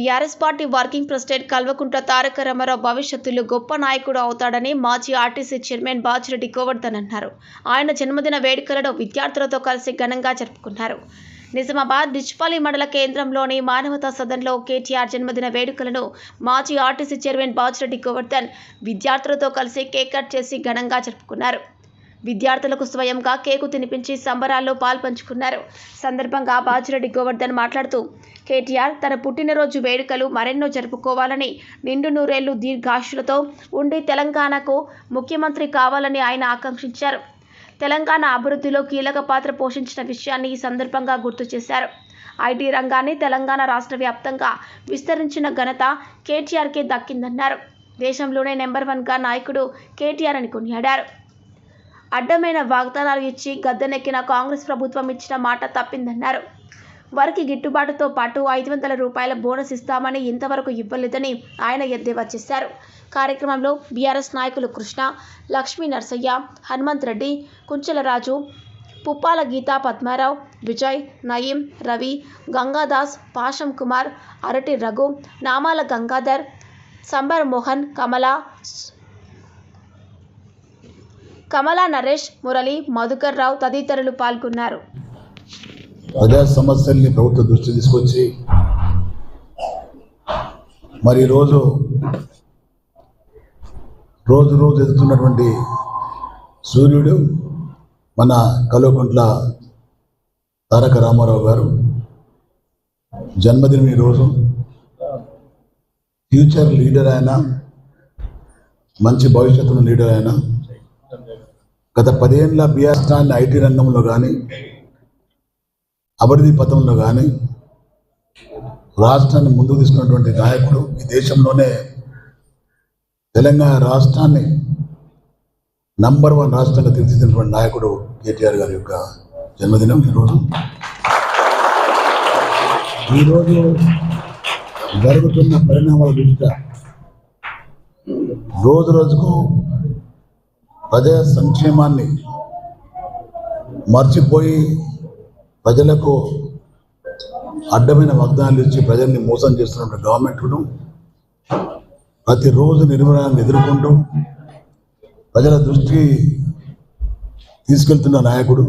BRS party working president Kalvakuntla Taraka Rama Rao భవిష్యత్తులో గొప్ప నాయకుడు అవుతాడని మాజీ ఆర్టీసీ చైర్మన్ బాచిరెడ్డి గోవర్ధన్ అన్నారు. ఆయన జన్మదిన వేడుకలను విద్యార్థులతో కలిసి ఘనంగా జరుపుకున్నారు. నిజామాబాద్ డిచ్పల్లి మండల కేంద్రంలోని మానవతా సదన్లో కేటీఆర్ జన్మదిన వేడుకలను మాజీ ఆర్టీసీ చైర్మన్ బాచిరెడ్డి గోవర్ధన్ విద్యార్థులతో కలిసి కేక్ కట్ చేసి ఘనంగా జరుపుకున్నారు. విద్యార్థులకు స్వయంగా కేకు తినిపించి సంబరాల్లో పాల్పంచుకున్నారు. సందర్భంగా బాజిరెడ్డి గోవర్ధన్ మాట్లాడుతూ కేటీఆర్ తన పుట్టినరోజు వేడుకలు మరెన్నో జరుపుకోవాలని నిండు నూరేళ్ళు దీర్ఘాషులతో ఉండి తెలంగాణకు ముఖ్యమంత్రి కావాలని ఆయన ఆకాంక్షించారు. తెలంగాణ అభివృద్ధిలో కీలక పాత్ర పోషించిన విషయాన్ని ఈ సందర్భంగా గుర్తు చేశారు. ఐటీ రంగాన్ని తెలంగాణ రాష్ట్ర వ్యాప్తంగా విస్తరించిన ఘనత కేటీఆర్కే దక్కిందన్నారు. దేశంలోనే నెంబర్ వన్గా నాయకుడు కేటీఆర్ అని కొనియాడారు. అడ్డమైన వాగ్దానాలు ఇచ్చి గద్దెనెక్కిన కాంగ్రెస్ ప్రభుత్వం ఇచ్చిన మాట తప్పిందన్నారు. వారికి గిట్టుబాటుతో పాటు ఐదు వందల రూపాయల బోనస్ ఇస్తామని ఇంతవరకు ఇవ్వలేదని ఆయన ఎద్దేవా చేశారు. కార్యక్రమంలో బీఆర్ఎస్ నాయకులు కృష్ణ లక్ష్మీ నర్సయ్య హనుమంత్ రెడ్డి కుంచెలరాజు పుప్పాల గీతా పద్మారావు విజయ్ నయీం రవి గంగాదాస్ పాషం కుమార్ అరటి రఘు నామాల గంగాధర్ సంబర్ మోహన్ కమల కమలా నరేష్ మురళి మధుకర్ రావు తదితరులు పాల్గొన్నారు. ప్రజా సమస్యల్ని ప్రభుత్వం దృష్టి తీసుకొచ్చి మరి రోజు రోజు రోజు ఎదుగుతున్నటువంటి సూర్యుడు మన కల్వకుంట్ల తారక రామారావు గారు జన్మదినం ఈరోజు. ఫ్యూచర్ లీడర్ అయినా మంచి భవిష్యత్తును లీడర్ అయినా గత పదేళ్ళ బీఆర్ ఐటీ రంగంలో కానీ అభివృద్ధి పథంలో కానీ రాష్ట్రాన్ని ముందుకు తీసుకున్నటువంటి నాయకుడు ఈ దేశంలోనే తెలంగాణ రాష్ట్రాన్ని నంబర్ వన్ రాష్ట్రంగా తీర్చిదిద్దినటువంటి నాయకుడు కేటీఆర్ గారి యొక్క జన్మదినం ఈరోజు. ఈరోజు జరుగుతున్న పరిణామాల దృష్ట్యా రోజు రోజుకు ప్రజా సంక్షేమాన్ని మర్చిపోయి ప్రజలకు అడ్డమైన వాగ్దానాలు ఇచ్చి ప్రజల్ని మోసం చేస్తున్న గవర్నమెంట్ను ప్రతిరోజు నిర్మాణాన్ని ఎదుర్కొంటూ ప్రజల దృష్టికి తీసుకెళ్తున్న నాయకుడు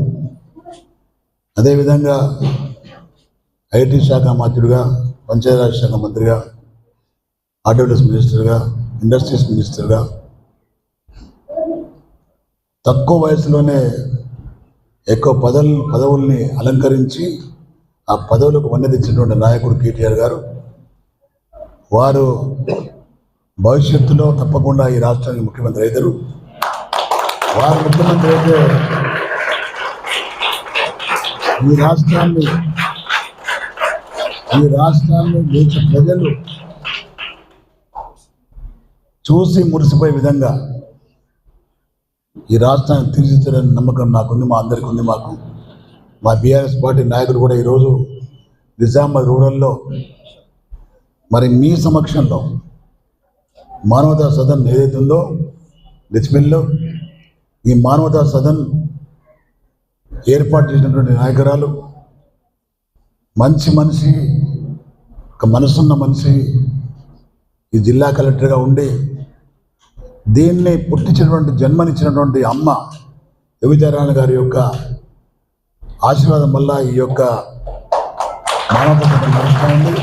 అదేవిధంగా ఐటీ శాఖ మంత్రుడిగా పంచాయతీరాజ్ శాఖ మంత్రిగా ఆర్డబ్ల్యూఎస్ మినిస్టర్గా ఇండస్ట్రీస్ మినిస్టర్గా తక్కువ వయసులోనే ఎక్కువ పదవులు పదవుల్ని అలంకరించి ఆ పదవులకు వన్నె తెచ్చినటువంటి నాయకుడు కేటీఆర్ గారు. వారు భవిష్యత్తులో తప్పకుండా ఈ రాష్ట్రానికి ముఖ్యమంత్రి అవుతారు. వారు ముఖ్యమంత్రి అయితే ఈ రాష్ట్రాన్ని ఈ రాష్ట్రాన్ని దేశ ప్రజలు చూసి మురిసిపోయే విధంగా ఈ రాష్ట్రాన్ని తీర్చిదిద్దరని నమ్మకం నాకుంది మా అందరికి ఉంది మాకు. మా బీఆర్ఎస్ పార్టీ నాయకుడు కూడా ఈరోజు నిజామాబాద్ రూరల్లో మరి మీ సమక్షంలో మానవతా సదన్ ఏదైతే ఉందో లిచ్మిల్లో ఈ మానవతా సదన్ ఏర్పాటు చేసినటువంటి నాయకురాలు మంచి మనిషి ఒక మనసున్న మనిషి ఈ జిల్లా కలెక్టర్గా ఉండి దీన్ని పుట్టించినటువంటి జన్మనిచ్చినటువంటి అమ్మ యువజరాణి గారి యొక్క ఆశీర్వాదం వల్ల ఈ యొక్క మానవత నడుస్తుంది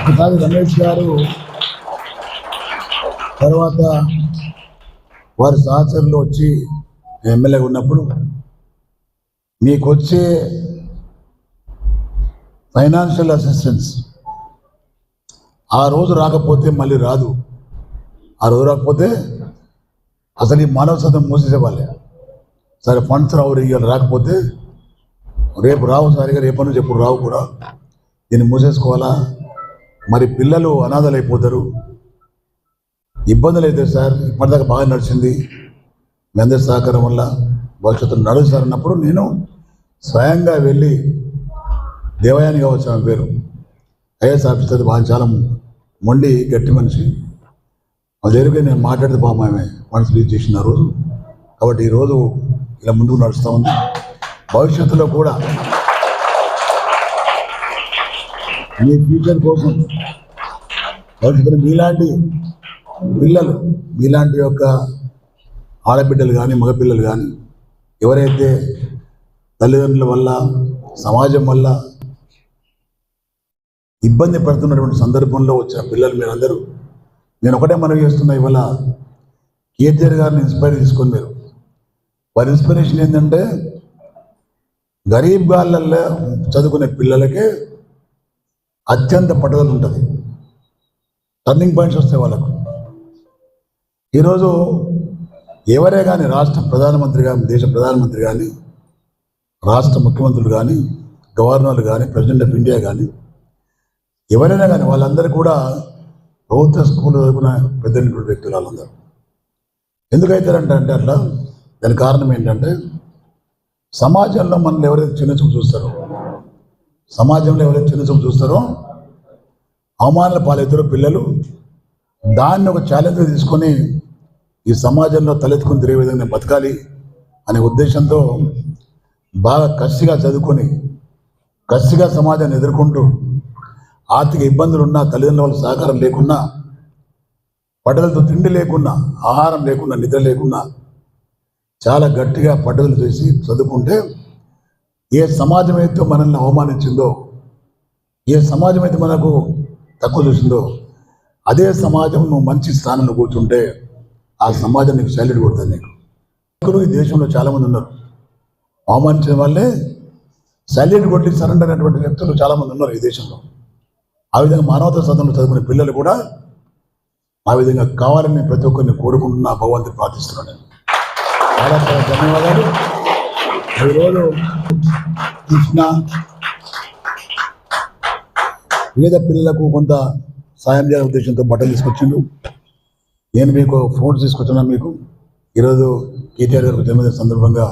ఒకసారి రమేష్ గారు తర్వాత వారి సహచరులు వచ్చి ఎమ్మెల్యే ఉన్నప్పుడు మీకు వచ్చే ఫైనాన్షియల్ అసిస్టెన్స్ ఆ రోజు రాకపోతే మళ్ళీ రాదు. ఆ రోజు రాకపోతే అసలు ఈ మానవ సతం మూసేసేవాళ్ళే. సరే ఫండ్స్ రావు ఇవాళ రాకపోతే రేపు రావు సరిగా రేపటి నుంచి ఎప్పుడు రావు కూడా. దీన్ని మూసేసుకోవాలా? మరి పిల్లలు అనాథలు అయిపోతారు ఇబ్బందులు అవుతాయి సార్ ఇప్పటిదాకా బాగా నడిచింది. మీ అందరి సహకారం వల్ల భవిష్యత్తులో నడుస్తారన్నప్పుడు అన్నప్పుడు నేను స్వయంగా వెళ్ళి దేవయాని వచ్చాను పేరు ఐఏఎస్ ఆఫీసర్ బాగా చాలా మొండి గట్టి మనిషి. ఆ దగ్గరికి నేను మాట్లాడితే బాబు ఆమె మనసు రిలీజ్ చేసిన రోజు. కాబట్టి ఈరోజు ఇలా ముందుకు నడుస్తూ ఉంది. భవిష్యత్తులో కూడా మీ ఫ్యూచర్ కోసం భవిష్యత్తులో మీలాంటి పిల్లలు మీలాంటి యొక్క ఆడబిడ్డలు కానీ మగపిల్లలు కానీ ఎవరైతే తల్లిదండ్రుల వల్ల సమాజం వల్ల ఇబ్బంది పడుతున్నటువంటి సందర్భంలో వచ్చిన పిల్లలు మీరందరూ నేను ఒకటే మనవి చేస్తున్నా ఇవాళ కేటీఆర్ గారిని ఇన్స్పైర్ తీసుకొని మీరు. వారి ఇన్స్పిరేషన్ ఏంటంటే గరీబ్ గాళ్ళల్లో చదువుకునే పిల్లలకే అత్యంత పట్టుదల ఉంటుంది. టర్నింగ్ పాయింట్స్ వస్తాయి వాళ్ళకు. ఈరోజు ఎవరే కానీ రాష్ట్ర ప్రధానమంత్రి కానీ దేశ ప్రధానమంత్రి కానీ రాష్ట్ర ముఖ్యమంత్రులు కానీ గవర్నర్లు కానీ ప్రెసిడెంట్ ఆఫ్ ఇండియా కానీ ఎవరైనా కానీ వాళ్ళందరూ కూడా ప్రభుత్వ స్కూల్ చదువుకున్న పెద్దటువంటి వ్యక్తులు వాళ్ళందరూ ఎందుకైతారంటే అంటే అట్లా దాని కారణం ఏంటంటే సమాజంలో మనల్ని ఎవరైతే చిన్న చూపు చూస్తారో సమాజంలో ఎవరైతే చిన్న చూపు చూస్తారో అవమానాల పాలవుతారో పిల్లలు దాన్ని ఒక ఛాలెంజ్గా తీసుకొని ఈ సమాజంలో తలెత్తుకుని తిరిగే విధంగా బతకాలి అనే ఉద్దేశంతో బాగా కసిగా చదువుకొని కసిగా సమాజాన్ని ఎదుర్కొంటూ ఆర్థిక ఇబ్బందులున్నా తల్లిదండ్రుల వాళ్ళ సహకారం లేకున్నా పడ్డలతో తిండి లేకున్నా ఆహారం లేకున్నా నిద్ర లేకున్నా చాలా గట్టిగా పడ్డలు చేసి చదువుకుంటే ఏ సమాజం అయితే మనల్ని అవమానించిందో ఏ సమాజం అయితే మనకు తక్కువ చూసిందో అదే సమాజం నువ్వు మంచి స్థానంలో కూర్చుంటే ఆ సమాజం నీకు సైలెంట్ కొడుతుంది నీకు. ఇప్పుడు ఈ దేశంలో చాలామంది ఉన్నారు. అవమానించిన వాళ్ళే సైలెంట్ కొట్టి సరెండర్ వ్యక్తులు చాలామంది ఉన్నారు ఈ దేశంలో. ఆ విధంగా మానవతా సదనంలో చదువుకునే పిల్లలు కూడా ఆ విధంగా కావాలని ప్రతి ఒక్కరిని కోరుకుంటున్నా భగవంతుని ప్రార్థిస్తున్నాను నేను చాలా చాలా ధన్యవాదాలు ఈరోజు కృష్ణ పేద పిల్లలకు కొంత సాయం చేయాలనే ఉద్దేశంతో బట్టలు తీసుకొచ్చిండు. నేను మీకు ఫోన్స్ తీసుకొచ్చున్నాను మీకు. ఈరోజు కేటీఆర్ గారు జన్మదిన సందర్భంగా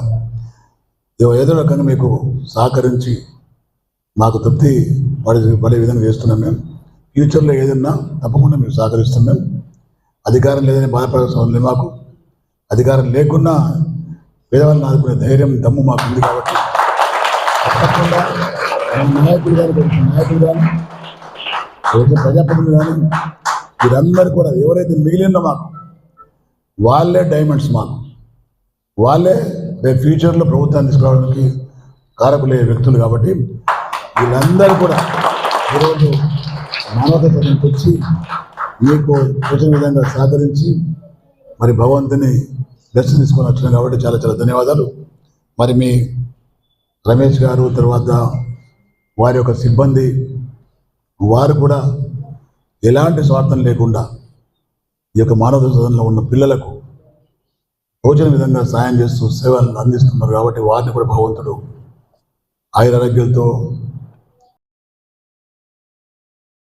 ఏదో ఏదో రకంగా మీకు సహకరించి మాకు తృప్తి పడే పడే విధంగా చేస్తున్నాం మేము. ఫ్యూచర్లో ఏదన్నా తప్పకుండా మేము సహకరిస్తాం మేము. అధికారం లేదని బాధపడాల్సిన లేదు మాకు. అధికారం లేకున్నా పేదవాళ్ళని ఆదుకునే ధైర్యం దమ్ము మాకు ఉంది కాబట్టి. తప్పకుండా మన నాయకులు కానీ నాయకులు కానీ ప్రజాప్రతినిధులు కానీ వీరందరూ కూడా ఎవరైతే మిగిలిన మాకు వాళ్ళే డైమండ్స్ మాకు. వాళ్ళే రేపు ఫ్యూచర్లో ప్రభుత్వాన్ని తీసుకురావడానికి కారకులే వ్యక్తులు కాబట్టి వీళ్ళందరూ కూడా ఈరోజు మానవత సదనంకి వచ్చి మీకు వచ్చిన విధంగా సహకరించి మరి భగవంతుని దర్శనం తీసుకొని వచ్చినాం కాబట్టి చాలా చాలా ధన్యవాదాలు. మరి మీ రమేష్ గారు తర్వాత వారి యొక్క సిబ్బంది వారు కూడా ఎలాంటి స్వార్థం లేకుండా ఈ యొక్క మానవ సదనలో ఉన్న పిల్లలకు తోచిన విధంగా సాయం చేస్తూ సేవలు అందిస్తున్నారు కాబట్టి వారిని కూడా భగవంతుడు ఆయురారోగ్యాలతో